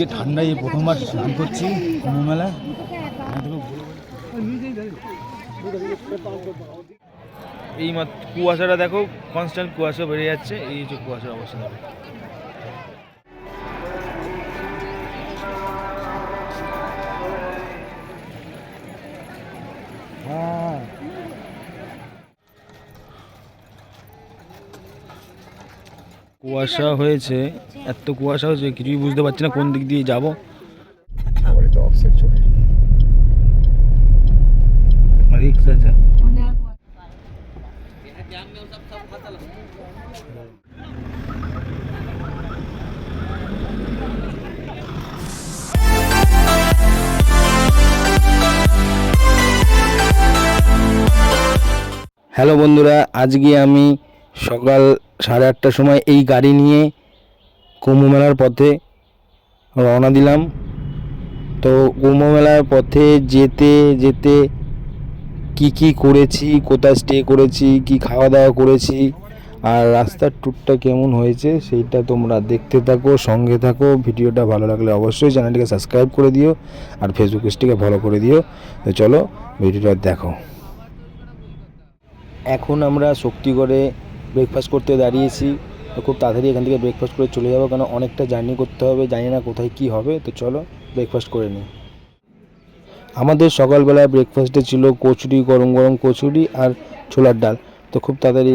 যে ঠান্ডায় এই প্রথমবার স্নান করছি কুম্ভ মেলায় এই মাত্র কুয়াশাটা দেখো কনস্ট্যান্ট কুয়াশা বেড়ে যাচ্ছে এই হচ্ছে কুয়াশার অবস্থা দেখো। কুয়াশা হয়েছে, এত কুয়াশা হয়েছে, কিছুই বুঝতে পারছি না কোন দিক দিয়ে যাব। হ্যালো বন্ধুরা, আজকে আমি সকাল সাড়ে আটটার সময় এই গাড়ি নিয়ে কুম্ভ মেলার পথে রওনা দিলাম। তো কুম্ভ মেলার পথে যেতে যেতে কি কি করেছি, কোথায় স্টে করেছি, কি খাওয়া দাওয়া করেছি আর রাস্তার ট্যুরটা কেমন হয়েছে সেইটা তোমরা দেখতে থাকো, সঙ্গে থাকো। ভিডিওটা ভালো লাগলে অবশ্যই চ্যানেলটিকে সাবস্ক্রাইব করে দিও আর ফেসবুক পেজটিকে ফলো করে দিও। তো চলো, ভিডিওটা দেখো। এখন আমরা শক্তিগড়ে ব্রেকফাস্ট করতে দাঁড়িয়েছি। খুব তাড়াতাড়ি এখান থেকে ব্রেকফাস্ট করে চলে যাব, কেন অনেকটা জার্নি করতে হবে, জানি না কোথায় কি হবে। তো চলো ব্রেকফাস্ট করে নিই। আমাদের সকালবেলা ব্রেকফাস্টে ছিল কচুরি, গরম গরম কচুরি আর ছোলার ডাল। তো খুব তাড়াতাড়ি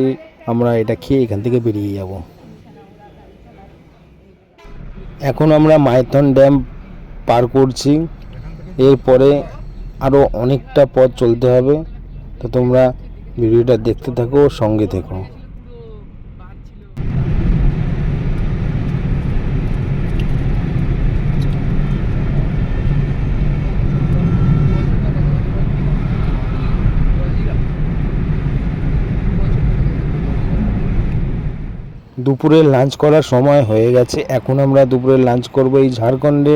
আমরা এটা খেয়ে এখান থেকে বেরিয়ে যাব। এখন আমরা মাইথন ড্যাম পার করছি। এরপরে আরও অনেকটা পথ চলতে হবে। তো তোমরা ভিডিওটা দেখতে থাকো, সঙ্গে থেকো। দুপুরে লাঞ্চ করার সময় হয়ে গেছে। এখন আমরা দুপুরে লাঞ্চ করব এই ঝাড়খণ্ডে।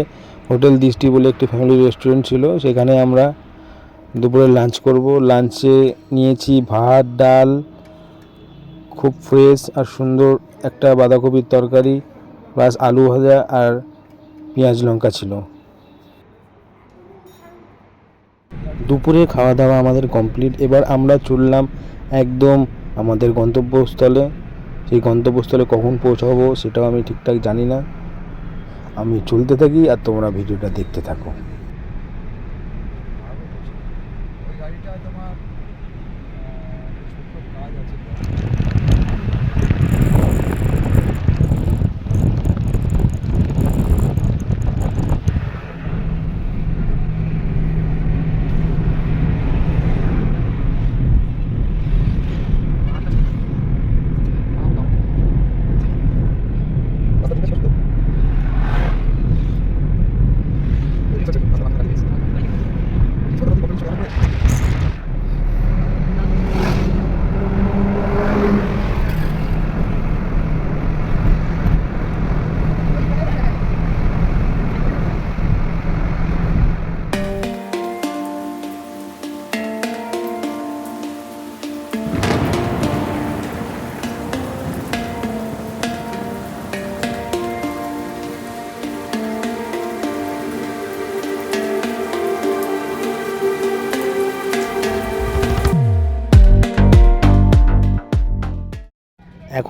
হোটেল দৃষ্টি বলে একটি ফ্যামিলি রেস্টুরেন্ট ছিল। সেখানে আমরা দুপুরে লাঞ্চ করব। লাঞ্চে নিয়েছি ভাত, ডাল, খুব ফ্রেশ আর সুন্দর একটা বাঁধাকপির তরকারি প্লাস আলু ভাজা আর পেঁয়াজ লঙ্কা ছিল। দুপুরে খাওয়া দাওয়া আমাদের কমপ্লিট এবার আমরা চললাম একদম আমাদের গন্তব্যস্থলে। সেই গন্তব্যস্থলে কখন পৌঁছাবো সেটাও আমি ঠিকঠাক জানি না। আমি চলতে থাকি আর তোমরা ভিডিওটা দেখতে থাকো।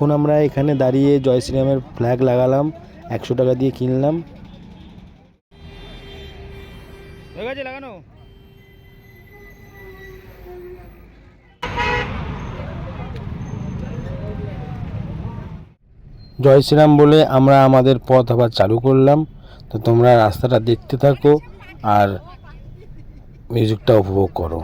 এখন আমরা এখানে দাঁড়িয়ে জয় শ্রীরামের ফ্ল্যাগ লাগালাম একশো টাকা দিয়ে কিনলাম। লাগানো? জয় শ্রীরাম বলে আমরা আমাদের পথ আবার চালু করলাম। তো তোমরা রাস্তাটা দেখতে থাকো আর মিউজিকটা উপভোগ করো।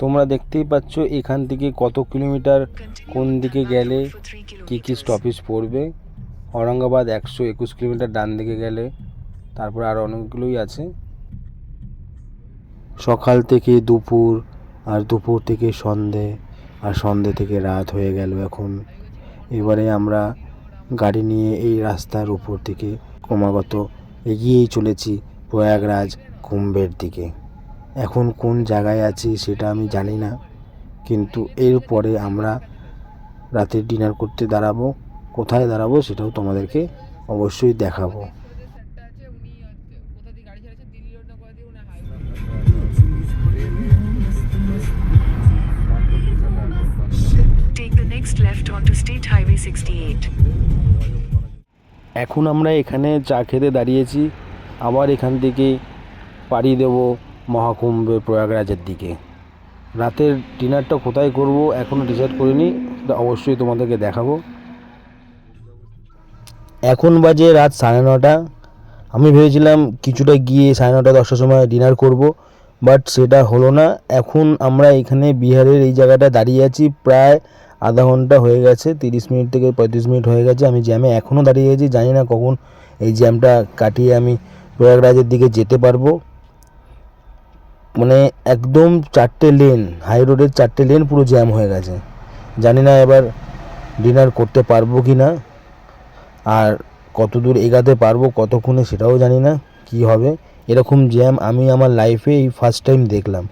তোমরা দেখতেই পাচ্ছ এখান থেকে কত কিলোমিটার কোন দিকে গেলে কি কি স্টপেজ পড়বে। ঔরঙ্গাবাদ একশো একুশ কিলোমিটার ডান দিকে গেলে, তারপর আরও অনেকগুলোই আছে। সকাল থেকে দুপুর, আর দুপুর থেকে সন্ধে, আর সন্ধে থেকে রাত হয়ে গেল এখন। এবারে আমরা গাড়ি নিয়ে এই রাস্তার উপর থেকে ক্রমাগত এগিয়েই চলেছি প্রয়াগরাজ কুম্ভের দিকে। এখন কোন জায়গায় আছি সেটা আমি জানি না। কিন্তু এরপরে আমরা রাতের ডিনার করতে দাঁড়াবো। কোথায় দাঁড়াবো সেটাও তোমাদেরকে অবশ্যই দেখাবো। একটা আছে উনি হচ্ছে কোথা দিয়ে গাড়ি চালাচ্ছেন দিল্লি রোড না কোথা দিয়ে উনি highway Take the next left onto State Highway 68. এখন আমরা এখানে চা খেতে দাঁড়িয়েছি। আবার এখান থেকে পাড়ি দেব। মহাকুম্ভে প্রয়াগরাজের দিকে। রাতের ডিনারটা কোথায় করব এখনও ডিসাইড করিনি অবশ্যই তোমাদেরকে দেখাবো। এখন বাজে রাত সাড়ে নটা। আমি ভেবেছিলাম কিছুটা গিয়ে সাড়ে নটা দশটার সময় ডিনার করব, বাট সেটা হলো না। এখন আমরা এখানে বিহারের এই জায়গাটা দাঁড়িয়ে আছি, প্রায় আধা ঘণ্টা হয়ে গেছে, তিরিশ মিনিট থেকে পঁয়ত্রিশ মিনিট হয়ে গেছে। আমি জ্যামে এখনও দাঁড়িয়ে আছি, জানি না কখন এই জ্যামটা কাটিয়ে আমি প্রয়াগরাজের দিকে যেতে পারব। মানে একদম চারটে লেন হাই রোডের চারটে লেন পুরো জ্যাম হয়ে গেছে। জানি না এবার ডিনার করতে পারব কি না, আর কত দূর এগাতে পারব কতক্ষণে সেটাও জানি না, কি হবে। এরকম জ্যাম আমি আমার লাইফে এই ফার্স্ট টাইম দেখলাম।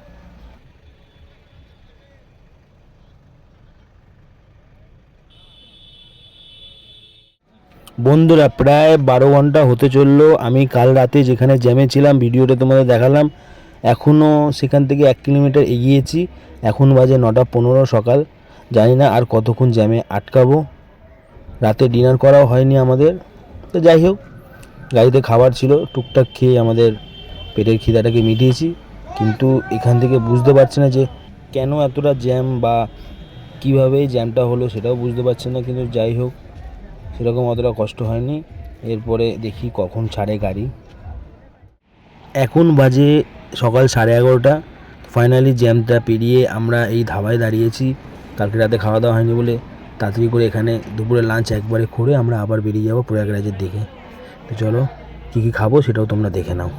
বন্ধুরা, প্রায় বারো ঘণ্টা হতে চলল। আমি কাল রাতে যেখানে জ্যামে ছিলাম ভিডিওটা তোমাদের দেখালাম। এখনও সেখান থেকে এক কিলোমিটার এগিয়েছি। এখন বাজে নটা পনেরো সকাল। জানি না আর কতক্ষণ জ্যামে আটকাবো। রাতে ডিনার করাও হয়নি আমাদের। তো যাই হোক, গাড়িতে খাবার ছিল, টুকটাক খেয়ে আমাদের পেটের খিদাটাকে মিটিয়েছি। কিন্তু এখান থেকে বুঝতে পারছি না যে কেন এতটা জ্যাম বা কীভাবে জ্যামটা হলো সেটাও বুঝতে পারছি না। কিন্তু যাই হোক, সেরকম অতটা কষ্ট হয়নি। এরপরে দেখি কখন ছাড়ে গাড়ি। এখন বাজে সকাল সাড়ে এগারোটা ফাইনালি জ্যামটা পেরিয়ে আমরা এই ধাবায় দাঁড়িয়েছি। কালকে রাতে খাওয়া দাওয়া হয়নি বলে তাড়াতাড়ি করে এখানে দুপুরে লাঞ্চ একবারে করে আমরা আবার বেরিয়ে যাব প্রয়াগরাজের দিকে। তো চলো কী কী খাব সেটাও তোমরা দেখে নাও।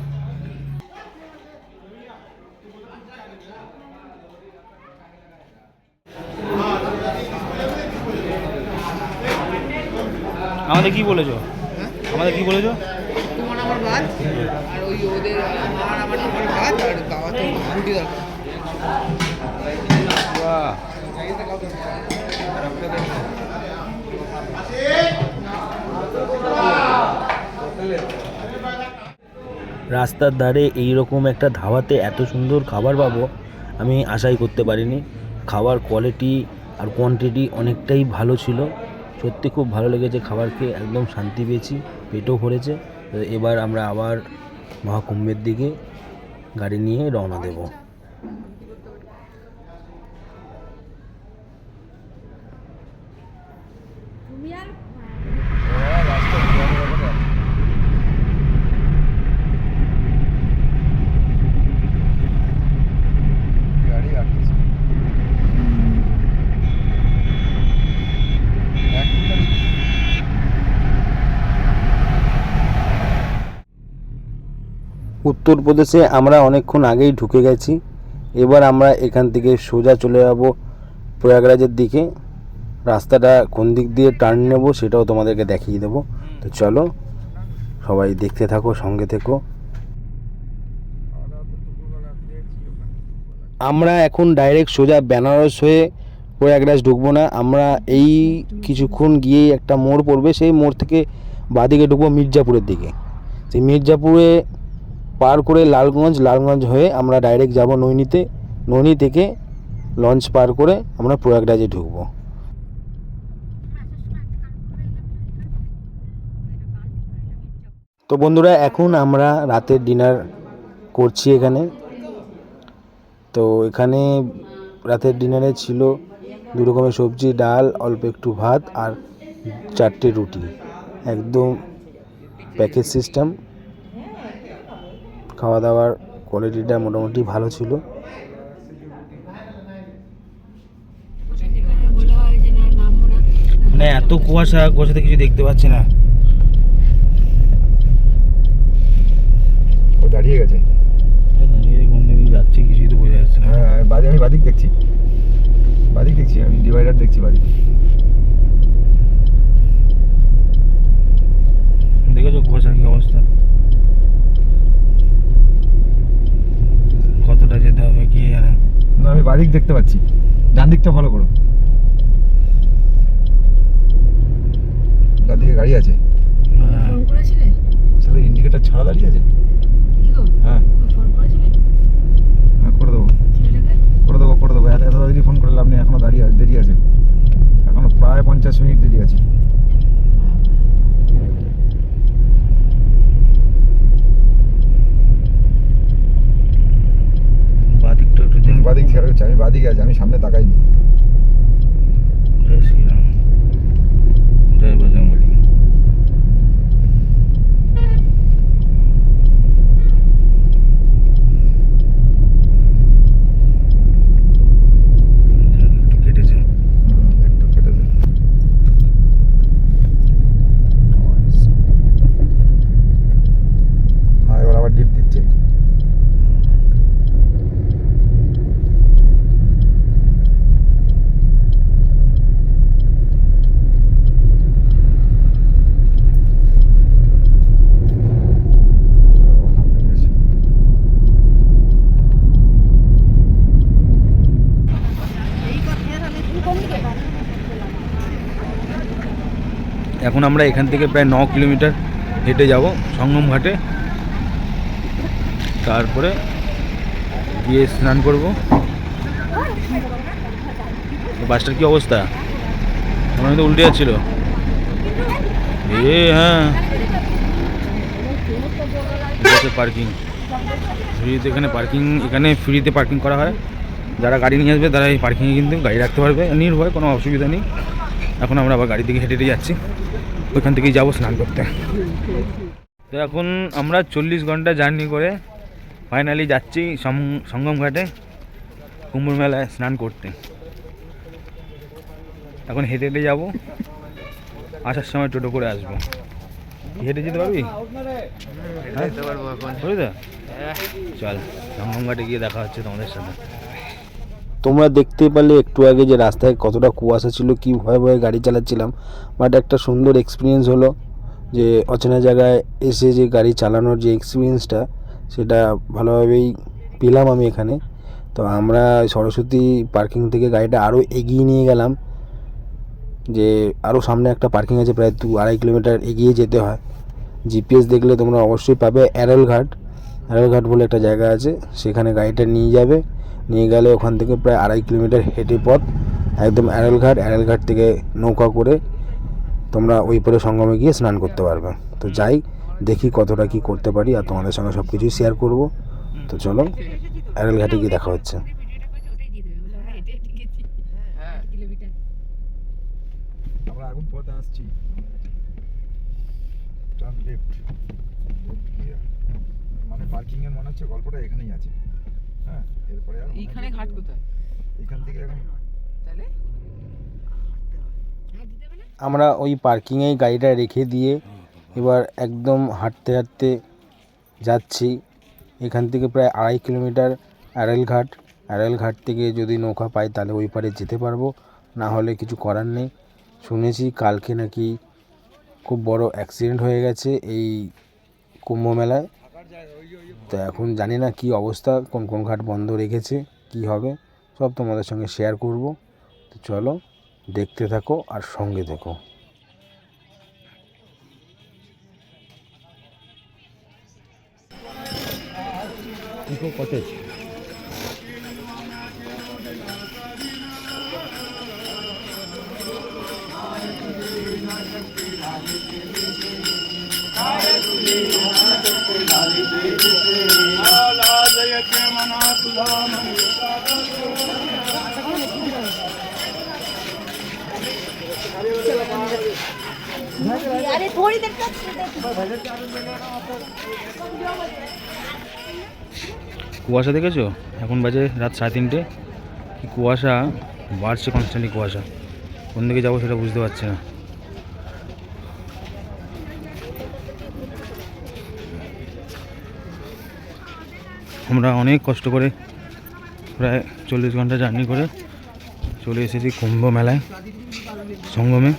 আমাদের কি বলেছ? আমাদের কি বলেছ? তোমার আমার ভাত আর ওই ওদের আমার আমার তোমার ভাত আর গাওয়া তো রুটি দরকার রাস্তার ধারে এই রকম একটা ধাবাতে এত সুন্দর খাবার পাবো, আমি আশাই করতে পারিনি। খাবার কোয়ালিটি আর কোয়ান্টিটি অনেকটাই ভালো ছিল। সত্যি খুব ভালো লেগেছে খাবার খেয়ে একদম শান্তি পেয়েছি, পেটও ভরেছে। এবার আমরা আবার মহাকুম্ভের দিকে গাড়ি নিয়ে রওনা দেব। উত্তরপ্রদেশে আমরা অনেকক্ষণ আগেই ঢুকে গেছি। এবার আমরা এখান থেকে সোজা চলে যাব প্রয়াগরাজের দিকে। রাস্তাটা কোন দিক দিয়ে টার্ন নেব সেটাও তোমাদেরকে দেখিয়ে দেবো। তো চলো, সবাই দেখতে থাকো, সঙ্গে থেকো। আমরা এখন ডাইরেক্ট সোজা বেনারস হয়ে প্রয়াগরাজ ঢুকবো না। আমরা এই কিছুক্ষণ গিয়েই একটা মোড় পড়বে। সেই মোড় থেকে বাদিকে ঢুকবো মির্জাপুরের দিকে। সেই মির্জাপুরে পার করে লালগঞ্জ লালগঞ্জ হয়ে আমরা ডাইরেক্ট যাব নৈনিতে। নৈনি থেকে লঞ্চ পার করে আমরা প্রয়াগরাজে ঢুকবো। তো বন্ধুরা, এখন আমরা রাতের ডিনার করছি এখানে। তো এখানে রাতের ডিনারে ছিল দু রকমের সবজি, ডাল, অল্প একটু ভাত আর চারটে রুটি। একদম প্যাকেজ সিস্টেম খাওয়া দাওয়ার কোয়ালিটিটা মোটামুটি ভালো ছিল। মানে এত কুয়াশা কুয়াশাতে কিছু দেখতে পাচ্ছি না। ও দাঁড়িয়ে গেছে। যাচ্ছে কিছুই তো বোঝা যাচ্ছে হ্যাঁ বাদি আমি বাদিক দেখছি। বাদিক দেখছি আমি ডিভাইডার দেখছি বাদিক দেখেছ কুয়াশার কি অবস্থা? কতটা যেতে হবে কি জানে না আমি বাদিক দেখতে পাচ্ছি। ডান দিকটা ফলো করো। ডান দিকে গাড়ি আছে। হ্যাঁ। ফোন করেছিলে? আসলে ইন্ডিকেটার ছাড়া দাঁড়িয়ে আছে। কি গো? হ্যাঁ। ফোন করেছিলে? হ্যাঁ করে দেবো। করে দেবো করে দেবো। এত এত দেরি ফোন করে লাভ নেই এখনও দাঁড়িয়ে আছে দেরি আছে। এখনও প্রায় পঞ্চাশ মিনিট দেরি আছে বাদিকটা একটু হুম, দেখুন বাদিক ছেড়ে হচ্ছে আমি বাদিকে আছি আমি সামনে তাকাইনি জয় শ্রীরাম জয় বজরঙ্গলী একটু কেটেছে হুম, একটু কেটে দেন হ্যাঁ এবার আবার ডিপ দিচ্ছে এখন আমরা এখান থেকে প্রায় ন কিলোমিটার হেঁটে যাব সঙ্গম ঘাটে। তারপরে গিয়ে স্নান করব। বাসটার কি অবস্থা? মনে তো উল্টে যাচ্ছিল। এ হ্যাঁ। পার্কিং ফ্রিতে এখানে পার্কিং এখানে ফ্রিতে পার্কিং করা হয়। যারা গাড়ি নিয়ে আসবে তারা এই পার্কিংয়ে কিন্তু গাড়ি রাখতে পারবে। নির্ভয়, কোনো অসুবিধা নেই। এখন আমরা আবার গাড়ি থেকে হেঁটে হেঁটে যাচ্ছি। ওইখান থেকেই যাব স্নান করতে। তো এখন আমরা চল্লিশ ঘণ্টা জার্নি করে ফাইনালি যাচ্ছি সঙ্গম ঘাটে কুম্ভ মেলায় স্নান করতে। এখন হেঁটে হেঁটে যাব আসার সময় টোটো করে আসব। হেঁটে যেতে পারবি? হ্যাঁ? চল সঙ্গম ঘাটে গিয়ে দেখা হচ্ছে তোমাদের সাথে। তোমরা দেখতে পারলে একটু আগে যে রাস্তায় কতটা কুয়াশা ছিল, কী ভয়ে ভয়ে গাড়ি চালাচ্ছিলাম। বাট একটা সুন্দর এক্সপিরিয়েন্স হলো যে অচেনা জায়গায় এসে যে গাড়ি চালানোর যে এক্সপিরিয়েন্সটা সেটা ভালোভাবেই পেলাম আমি এখানে। তো আমরা সরস্বতী পার্কিং থেকে গাড়িটা আরও এগিয়ে নিয়ে গেলাম, যে আরও সামনে একটা পার্কিং আছে, প্রায় দু আড়াই কিলোমিটার এগিয়ে যেতে হয়। জিপিএস দেখলে তোমরা অবশ্যই পাবে অ্যারেল ঘাট অ্যারেল ঘাট বলে একটা জায়গা আছে, সেখানে গাড়িটা নিয়ে যাবে। নিয়ে গেলে ওখান থেকে প্রায় আড়াই কিলোমিটার হেঁটে পথ, একদম অ্যারেল ঘাট অ্যারেল ঘাট থেকে নৌকা করে তোমরা ওই পরে সঙ্গমে গিয়ে স্নান করতে পারবে। তো যাই, দেখি কতটা কি করতে পারি আর তোমাদের সঙ্গে সব কিছুই শেয়ার করব। তো চলো অ্যারেল ঘাটে গিয়ে দেখা হচ্ছে। মানে পার্কিং এর মনে হচ্ছে গল্পটা এখানেই আছে। হ্যাঁ এরপরে আর এইখানে ঘাট কোথায়? এখান থেকে তাহলে? আমরা ওই পার্কিংয়েই গাড়িটা রেখে দিয়ে এবার একদম হাঁটতে হাঁটতে যাচ্ছি। এখান থেকে প্রায় আড়াই কিলোমিটার অ্যারেল ঘাট। অ্যারেল ঘাট থেকে যদি নৌকা পাই তাহলে ওই পারে যেতে পারব। না হলে কিছু করার নেই। শুনেছি কালকে নাকি খুব বড় অ্যাক্সিডেন্ট হয়ে গেছে এই কুম্ভ মেলায়। তো এখন জানি না কি অবস্থা কোন কোন ঘাট বন্ধ রেখেছে কি হবে সব তোমাদের সঙ্গে শেয়ার করব। তো চলো দেখতে থাকো আর সঙ্গে থেকো। अरे थोड़ी देर तक কুয়াশা দেখেছো এখন বাজে রাত সাড়ে তিনটে কি কুয়াশা বাড়ছে কনস্ট্যান্টলি কুয়াশা কোন দিকে যাবো সেটা বুঝতে পারছি না আমরা অনেক কষ্ট করে প্রায় চল্লিশ ঘণ্টা জার্নি করে চলে এসেছি কুম্ভ মেলায়, সঙ্গমে।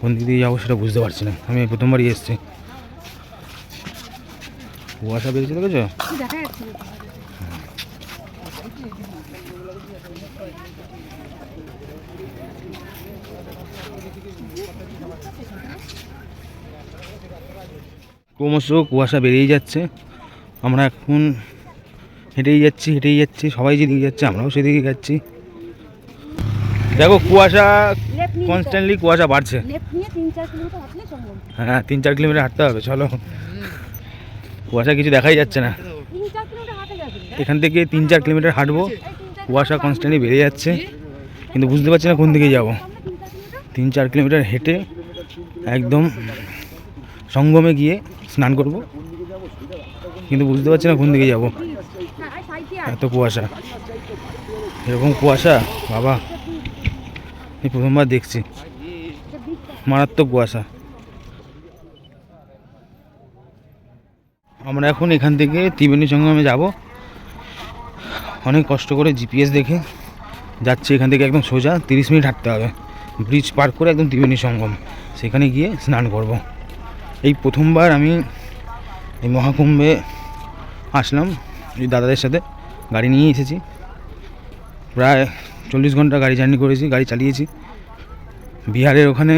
কোন দিক দিয়ে যাব সেটা বুঝতে পারছি না। আমি প্রথমবারই এসেছি। কুয়াশা বেরিয়েছে দেখেছ। ক্রমশ কুয়াশা বেরিয়ে যাচ্ছে। আমরা এখন হেঁটেই যাচ্ছি হেঁটেই যাচ্ছি, সবাই যেদিকে যাচ্ছে, আমরাও সেদিকে যাচ্ছি। দেখো, কুয়াশা কনস্ট্যান্টলি কুয়াশা বাড়ছে। হ্যাঁ তিন চার কিলোমিটার হাঁটতে হবে, চলো। কুয়াশা কিছু দেখাই যাচ্ছে না। এখান থেকে তিন চার কিলোমিটার হাঁটবো, কুয়াশা কনস্ট্যান্টলি বেড়ে যাচ্ছে। কিন্তু বুঝতে পারছি না কোন দিকে যাব। তিন চার কিলোমিটার হেঁটে একদম সঙ্গমে গিয়ে স্নান করব। কিন্তু বুঝতে পারছি না কোন দিকে যাব হ্যাঁ আর সাইডে আর এত কুয়াশা। এরকম কুয়াশা, বাবা। এই প্রথমবার দেখছি। মারাত্মক কুয়াশা। আমরা এখন এখান থেকে ত্রিবেণী সঙ্গমে যাব। অনেক কষ্ট করে জিপিএস দেখে যাচ্ছি। এখান থেকে একদম সোজা তিরিশ মিনিট হাঁটতে হবে। ব্রিজ পার করে একদম ত্রিবেণী সঙ্গম। সেখানে গিয়ে স্নান করব। এই প্রথমবার আমি এই মহাকুম্ভে আসলাম এই দাদাদের সাথে। গাড়ি নিয়ে এসেছি। প্রায় চল্লিশ ঘণ্টা গাড়ি জার্নি করেছি, গাড়ি চালিয়েছি। বিহারের ওখানে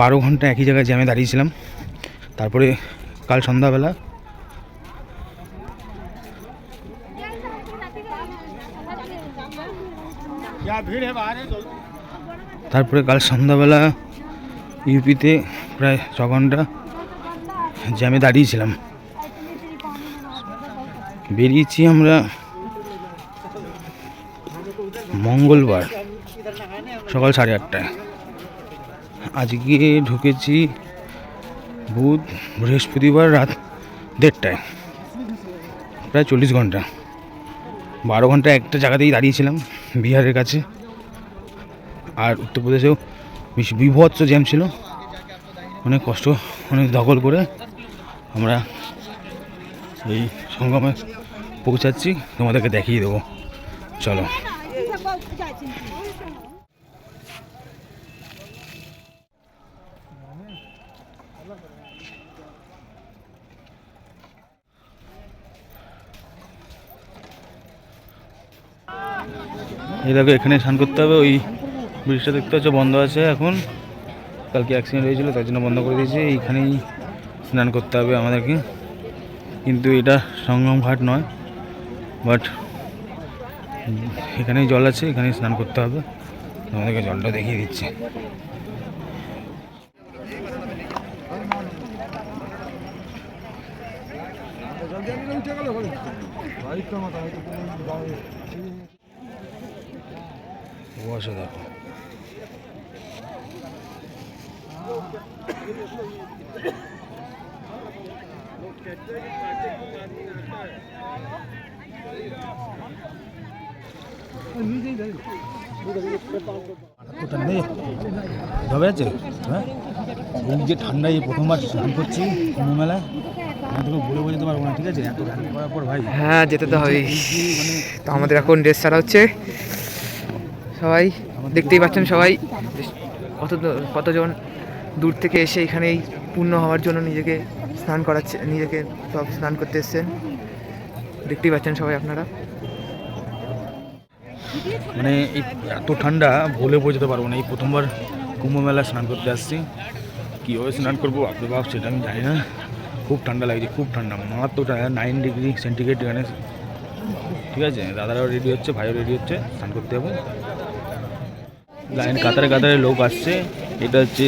বারো ঘণ্টা একই জায়গায় জ্যামে দাঁড়িয়েছিলাম। তারপরে কাল সন্ধ্যাবেলা তারপরে কাল সন্ধ্যাবেলা ইউপিতে প্রায় ছ ঘণ্টা জ্যামে দাঁড়িয়েছিলাম। বেরিয়েছি আমরা মঙ্গলবার, সকাল সাড়ে আটটায়। আজকে ঢুকেছি বুধ, বৃহস্পতিবার রাত দেড়টায়, প্রায় চল্লিশ ঘণ্টা। বারো ঘণ্টা একটা জায়গাতেই দাঁড়িয়েছিলাম, বিহারের কাছে। আর উত্তরপ্রদেশেও বেশ বিভৎস জ্যাম ছিল, অনেক কষ্ট, অনেক দখল করে আমরা এই সঙ্গমে পৌঁছাচ্ছি, তোমাদেরকে দেখিয়ে দেবো। চলো। এই দেখো, এখানে স্নান করতে হবে। ওই ব্রিজটা দেখতে হচ্ছে বন্ধ আছে এখন। কালকে অ্যাক্সিডেন্ট হয়েছিল, তার জন্য বন্ধ করে দিয়েছে। এইখানেই স্নান করতে হবে আমাদেরকে। কিন্তু এটা সঙ্গম ঘাট নয় বাট এখানেই জল আছে এখানেই স্নান করতে হবে। আমাদেরকে জলটা দেখিয়ে দিচ্ছে। আছে? হ্যাঁ? এই যে ঠান্ডায় এই প্রথমবার স্নান করছি কুম্ভ মেলায় আমি তোকে বলে বোঝাতে পারব না ঠিক আছে? এত জার্নি করার পর ভাই হ্যাঁ যেতে তো হবেই। তো আমাদের এখন ড্রেস ছাড়া হচ্ছে। সবাই দেখতেই পাচ্ছেন সবাই। কত কতজন দূর থেকে এসে এখানেই পূর্ণ হওয়ার জন্য নিজেকে স্নান করাচ্ছে নিজেকে সব স্নান করতে এসছেন। দেখতেই পাচ্ছেন সবাই আপনারা। মানে এই এত ঠান্ডা বলে বোঝাতে পারব না। এই প্রথমবার কুম্ভ মেলা স্নান করতে আসছি। কীভাবে স্নান করব আপনি বাপ সেটা আমি জানি না। খুব ঠান্ডা লাগছে, খুব ঠান্ডা। মারাত্মক ঠান্ডা নাইন ডিগ্রি সেন্টিগ্রেড এখানে। ঠিক আছে? দাদারাও রেডি হচ্ছে, ভাইও রেডি হচ্ছে, স্নান করতে যাব। লাইন কাতারে কাতারে লোক আসছে। এটা হচ্ছে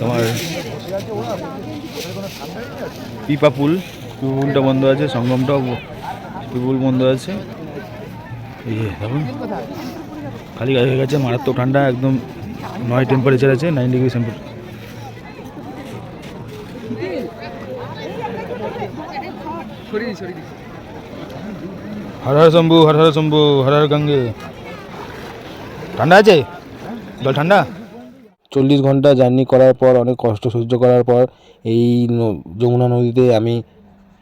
তোমার পিপা পুল পুলটা বন্ধ আছে, সঙ্গমটাও পুল বন্ধ আছে। খালি গায়ে হয়ে গেছে, মারাত্মক ঠান্ডা, একদম নয় টেম্পারেচার আছে nine degree temperature Har Har Shambhu, Har Har Shambhu, Har Har Gange. ঠান্ডা আছে? জল ঠান্ডা? চল্লিশ ঘণ্টা জার্নি করার পর, অনেক কষ্ট সহ্য করার পর, এই যমুনা নদীতে আমি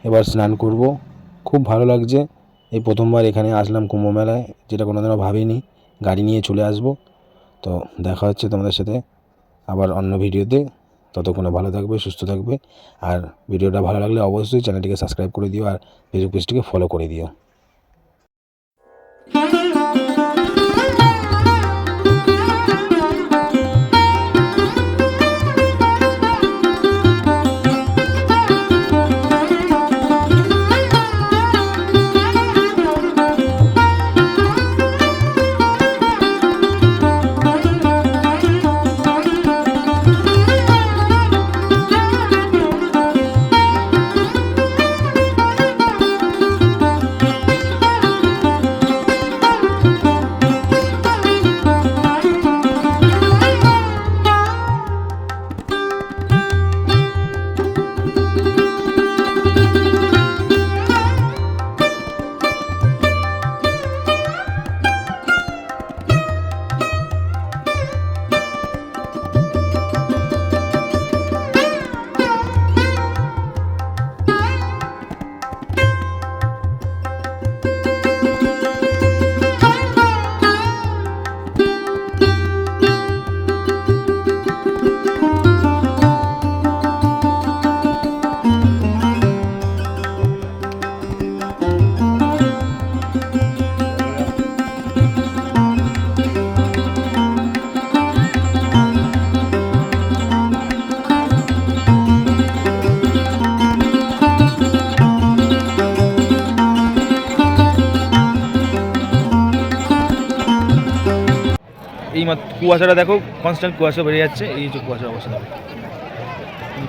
এবার স্নান করব। খুব ভালো লাগছে। এই প্রথমবার এখানে আসলাম কুম্ভ মেলায় যেটা কোনোদিনও ভাবিনি, গাড়ি নিয়ে চলে আসব। তো দেখা হচ্ছে তোমাদের সাথে আবার অন্য ভিডিওতে। ততক্ষণে ভালো থাকবে, সুস্থ থাকবে। আর ভিডিওটা ভালো লাগলে অবশ্যই চ্যানেলটিকে সাবস্ক্রাইব করে দিও আর ফেসবুক পেজটিকে ফলো করে দিও। কুয়াশাটা দেখো কনস্ট্যান্ট কুয়াশা বেড়ে যাচ্ছে, এই যে কুয়াশার অবস্থা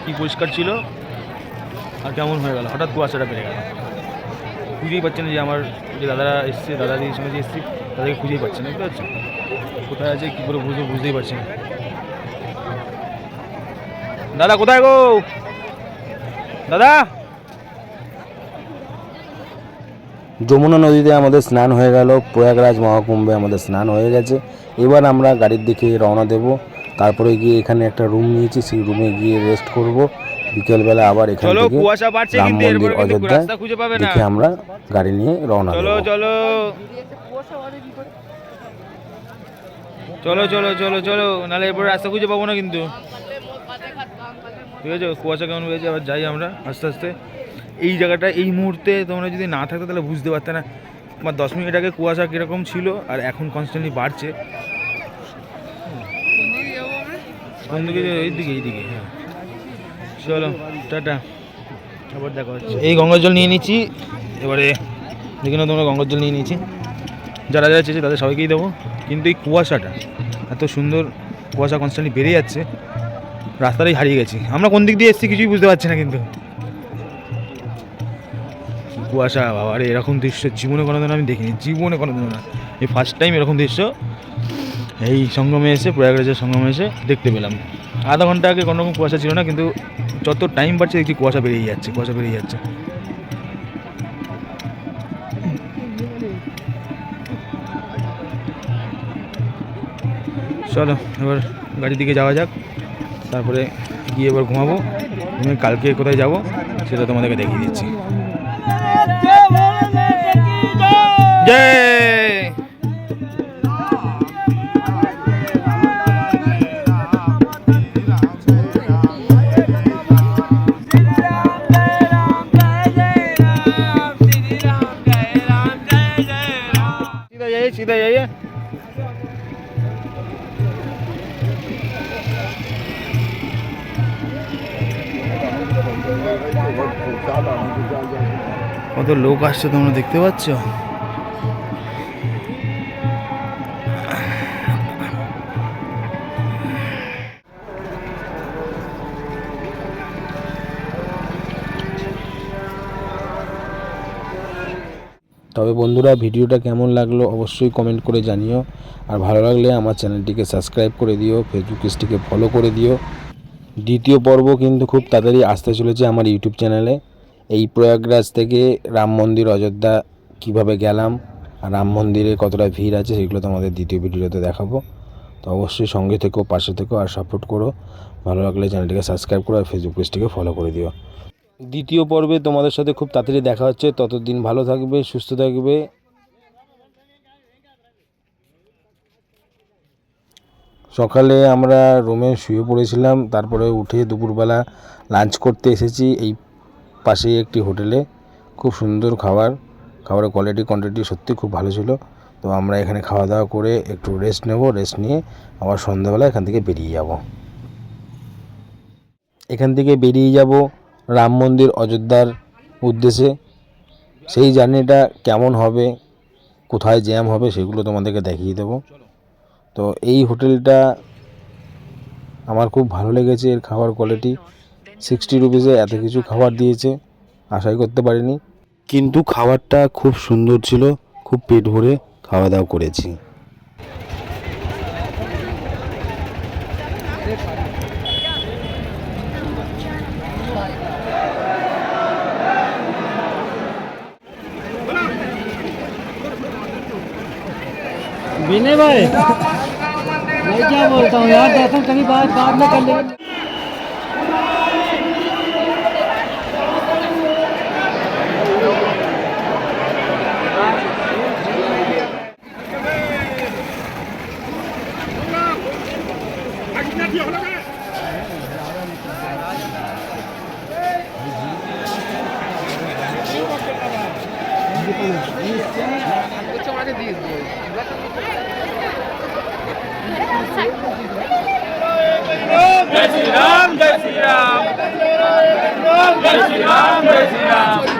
কী পরিষ্কার ছিল, আর কেমন হয়ে গেল? হঠাৎ কুয়াশাটা বেড়ে গেল। খুঁজেই পাচ্ছে না যে আমার যে দাদারা এসছে দাদা দিদির সঙ্গে যে এসছি, তাদেরকে খুঁজেই পাচ্ছে না, বুঝতে কোথায় আছে, কী করে বুঝতে বুঝতেই পারছি না। দাদা, কোথায় গো? দাদা? যমুনা নদীতে আমাদের স্নান হয়ে গেল, প্রয়াগরাজ মহাকুম্ভে আমাদের স্নান হয়ে গেছে। এবার আমরা গাড়ির দিকে রওনা দেব। তারপরে গিয়ে এখানে একটা রুম নিয়েছি সেই রুমে গিয়ে রেস্ট করব। বিকেলবেলা আবার এখান চলো থেকে রাম কিন্তু মন্দির এরপরে কিন্তু অযোধ্যায় রাস্তা খুঁজে পাবে না। দেখে আমরা গাড়ি নিয়ে রওনা চলো দেব। চলো। চলো চলো চলো চলো। নাহলে এরপরে রাস্তা খুঁজে পাবো না কিন্তু। ঠিক আছে কুয়াশা কেমন হয়েছে আবার যাই আমরা আস্তে আস্তে। এই জায়গাটা এই মুহূর্তে তোমরা যদি না থাকতো তাহলে বুঝতে পারতে না। তোমার দশ মিনিট আগে কুয়াশা কীরকম ছিল আর এখন কনস্ট্যান্টলি বাড়ছে। কোন দিকে এই দিকে এই দিকে হ্যাঁ। চলো, টাটা। আবার দেখা হচ্ছে। এই গঙ্গার জল নিয়ে নিচ্ছি। এবারে দেখে না তোমরা গঙ্গার জল নিয়ে নিয়েছি। যারা যারা চেয়েছে তাদের সবাইকেই দেবো। কিন্তু এই কুয়াশাটা এত সুন্দর কুয়াশা কনস্ট্যান্টলি বেড়ে যাচ্ছে। রাস্তাটাই হারিয়ে গেছি। আমরা কোন দিক দিয়ে এসেছি কিছুই বুঝতে পারছি না কিন্তু। কুয়াশা বাবা এরকম দৃশ্য জীবনে কোনোদিন আমি দেখিনি, জীবনে কোনোদিন না। এই ফার্স্ট টাইম এরকম দৃশ্য। এই সঙ্গমে এসে, প্রয়াগরাজের সঙ্গমে এসে দেখতে পেলাম। আধা ঘণ্টা আগে কোনো রকম কুয়াশা ছিল না, কিন্তু যত টাইম বাড়ছে দেখছি কুয়াশা বেরিয়ে যাচ্ছে, কুয়াশা বেরিয়ে যাচ্ছে। চলো, এবার গাড়ির দিকে যাওয়া যাক। তারপরে গিয়ে এবার ঘুমাবো। কালকে কোথায় যাব, সেটা তোমাদেরকে দেখিয়ে দিচ্ছি। জয় सीधा जाइए सीधा जाइए কত লোক আসছে তোমরা দেখতে পাচ্ছ তবে বন্ধুরা, ভিডিওটা কেমন লাগল অবশ্যই কমেন্ট করে জানিও। আর ভালো লাগলে আমার চ্যানেলটিকে সাবস্ক্রাইব করে দিও ফেসবুক পেজটিকে ফলো করে দিও। দ্বিতীয় পর্ব কিন্তু খুব তাড়াতাড়ি আসতে চলেছে আমার ইউটিউব চ্যানেলে এই প্রয়াগরাজ থেকে রাম মন্দির, অযোধ্যা কীভাবে গেলাম আর রাম মন্দিরে কতটা ভিড় আছে সেগুলো তোমাদের দ্বিতীয় ভিডিওতে দেখাবো। তো অবশ্যই সঙ্গে থেকো, পাশে থেকো আর সাপোর্ট করো। ভালো লাগলে চ্যানেলটিকে সাবস্ক্রাইব করো আর ফেসবুক পেজটিকে ফলো করে দিও। দ্বিতীয় পর্বে তোমাদের সাথে খুব তাড়াতাড়ি দেখা হচ্ছে। ততদিন ভালো থাকবে, সুস্থ থাকবে। সকালে আমরা রুমে শুয়ে পড়েছিলাম, তারপরে উঠে দুপুরবেলা লাঞ্চ করতে এসেছি এই পাশেই একটি হোটেলে। খুব সুন্দর খাবার, খাবারের কোয়ালিটি কোয়ান্টিটি সত্যি খুব ভালো ছিল। তো আমরা এখানে খাওয়া দাওয়া করে একটু রেস্ট নেব রেস্ট নিয়ে আবার সন্ধ্যাবেলা এখান থেকে বেরিয়ে যাব। এখান থেকে বেরিয়ে যাব রাম মন্দির অযোধ্যার উদ্দেশ্যে। সেই জার্নিটা কেমন হবে, কোথায় জ্যাম হবে সেগুলো তোমাদেরকে দেখিয়ে দেবো। তো এই হোটেলটা আমার খুব ভালো লেগেছে, এর খাবার কোয়ালিটি সিক্সটি রুপিসে এত কিছু খাবার দিয়েছে, আশাই করতে পারিনি। কিন্তু খাবারটা খুব সুন্দর ছিল, খুব পেট ভরে খাওয়া দাওয়া করেছি। विनय भाई। मैं क्या बोलता हूँ यार दरअसल कभी बात बाद में कर लेंगे Vietnam,